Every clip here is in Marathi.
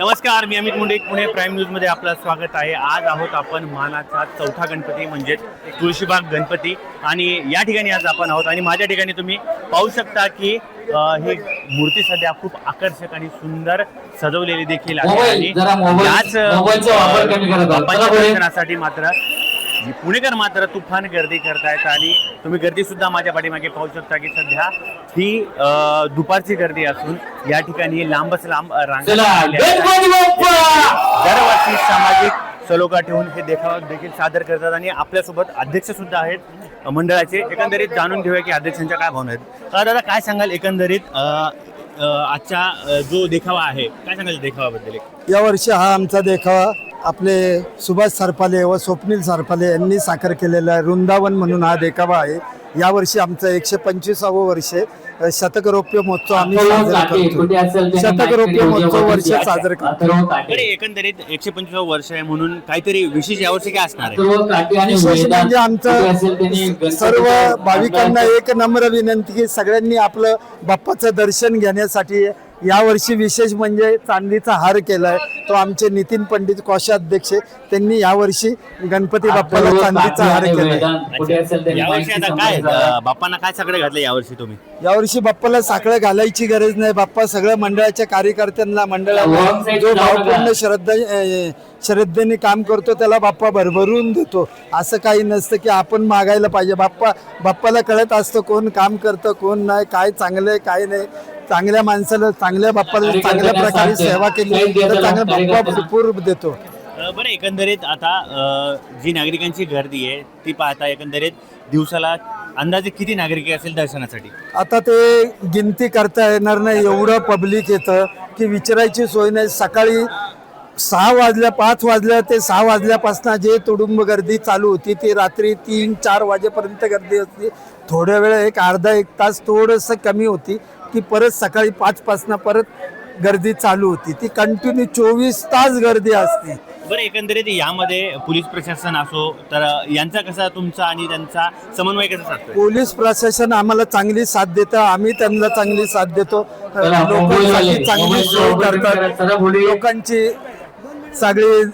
नमस्कार मी अमित मुंडे पुणे प्राईम न्यूजमध्ये आपलं स्वागत आहे आज आहोत आपण मानाचा चौथा गणपती म्हणजे तुळशीबाग गणपती आणि या ठिकाणी आज आपण आहोत आणि माझ्या ठिकाणी तुम्ही पाहू शकता की ही मूर्ती सध्या खूप आकर्षक आणि सुंदर सजवलेली देखील आहे आणि याच अ, मोबाईलचा वापर कमी करा. बाप्पाच्या चला पुढे. दर्शनासाठी मात्र जी पुणेकर मात्र तुफान गर्दी करतायत आणि तुम्ही गर्दी सुद्धा माझ्या पाठीमागे पाहू शकता की सध्या ही दुपारची गर्दी असून या ठिकाणी लांबच लांब रांगा दरवर्षी सामाजिक सलोखा ठेवून हे देखावा देखील सादर करतात आणि आपल्यासोबत अध्यक्ष सुद्धा आहेत मंडळाचे. एकंदरीत जाणून घेऊया की अध्यक्षांच्या काय भावना आहेत. दादा काय सांगाल एकंदरीत आजचा जो देखावा आहे? काय सांगाल या देखाव्याबद्दल एक? यावर्षी हा आमचा देखावा आपले सुभाष सरपाले व स्वप्नील सरपाले यांनी साकार केलेला आहे वृंदावन म्हणून हा देखावा आहे. यावर्षी आमचं एकशे पंचवीसावं वर्ष आहे. शतक रौप्य महोत्सव आम्ही साजरा करतो. त्यांनी शतक माहिती रौप्य दिली महोत्सव होती. वर्ष साजरं करतो. एकंदरीत एकशे पंचवीस वर्ष आहे म्हणून काहीतरी विशेष यावर्षी काय असणार विशेष म्हणजे आमचं सर्व भाविकांना एक नम्र विनंती की सगळ्यांनी आपलं बाप्पाचं दर्शन घेण्यासाठी यावर्षी विशेष म्हणजे चांदीचा हार केलाय. तो आमचे नितीन पंडित कोषाध्यक्ष त्यांनी यावर्षी गणपती बाप्पाला चांदीचा हार केलाय. त्यांनी यावर्षी आता काय बाप्पांना काय सगळं घातलं यावर्षी तुम्ही? यावर्षी बाप्पाला साखळं घालायची गरज नाही. बाप्पा सगळ्या मंडळाच्या कार्यकर्त्यांना मंडळाला जो. भावपूर्ण श्रद्धा श्रद्धेने काम करतो त्याला बाप्पा भरभरून देतो. असं काही नसतं की आपण मागायला पाहिजे. बाप्पा बाप्पाला कळत असतं कोण काम करतं कोण नाही काय चांगलं आहे काय नाही. चांगल्या माणसाला चांगल्या बाप्पाला चांगल्या प्रकारे. सेवा केली तर चांगला बाप्पा. भरपूर देतो बरं एकंदरीत आता अ, जी नागरिकांची गर्दी आहे ती पाहता एकंदरीत दिवसाला अंदाजे किती नागरिक असेल दर्शनासाठी आता ते गिनती करता येणार नाही एवढं पब्लिक येतं की विचारायची सोय नाही सकाळी सहा वाजल्या पाच वाजल्या ते सहा वाजल्यापासून जे तुडुंब गर्दी चालू होती ती रात्री तीन चार वाजेपर्यंत गर्दी असते थोड्या वेळ एक अर्धा एक तास थोडंसं कमी होती की परत सकाळी पाचपासनं परत गर्दी चालू होती. ती कंटिन्यू चोवीस तास गर्दी असते. बरं एकंदरीत यामध्ये पोलीस प्रशासन असो तर यांचा कसा तुमचा आणि त्यांचा समन्वय कसा साधतोय? पोलीस प्रशासन आम्हाला चांगली साथ देतं आम्ही त्यांना चांगली साथ देतो. लोकांसाठी चांगली सोय करतात. लोकांची सगळी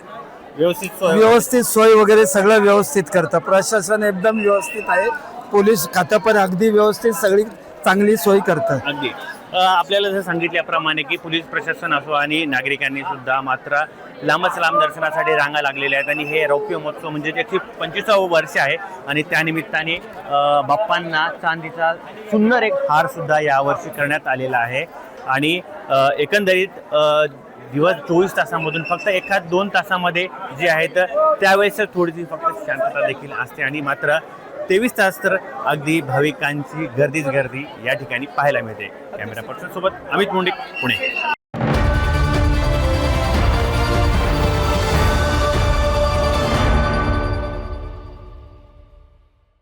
व्यवस्थित सोय- व्यवस्थित सोय वगैरे सगळं व्यवस्थित करतं. प्रशासन एकदम व्यवस्थित आहे. पोलीस खातं पण अगदी व्यवस्थित सगळी चांगली सोय करतात. अगदी. अ, आपल्याला जर सांगितल्याप्रमाणे की पोलीस प्रशासन असो आणि नागरिकांनी सुद्धा मात्र लांबच लांब दर्शनासाठी रांगा लागलेल्या आहेत आणि हे रौप्य महोत्सव म्हणजे त्याची पंचवीसावं वर्ष आहे आणि त्यानिमित्ताने अ, बाप्पांना चांदीचा सुंदर एक हार सुद्धा यावर्षी करण्यात आलेला आहे. आणि अ, एकंदरीत अ, दिवस चोवीस तासामधून फक्त एखाद दोन तासामध्ये जे आहेत त्यावेळेस थोडीशी फक्त शांतता देखील असते आणि मात्र तेवीस तास तर अगदी भाविकांची गर्दीच गर्दी या ठिकाणी पाहायला मिळते. कॅमेरा पर्सन सोबत अमित मुंडे पुणे.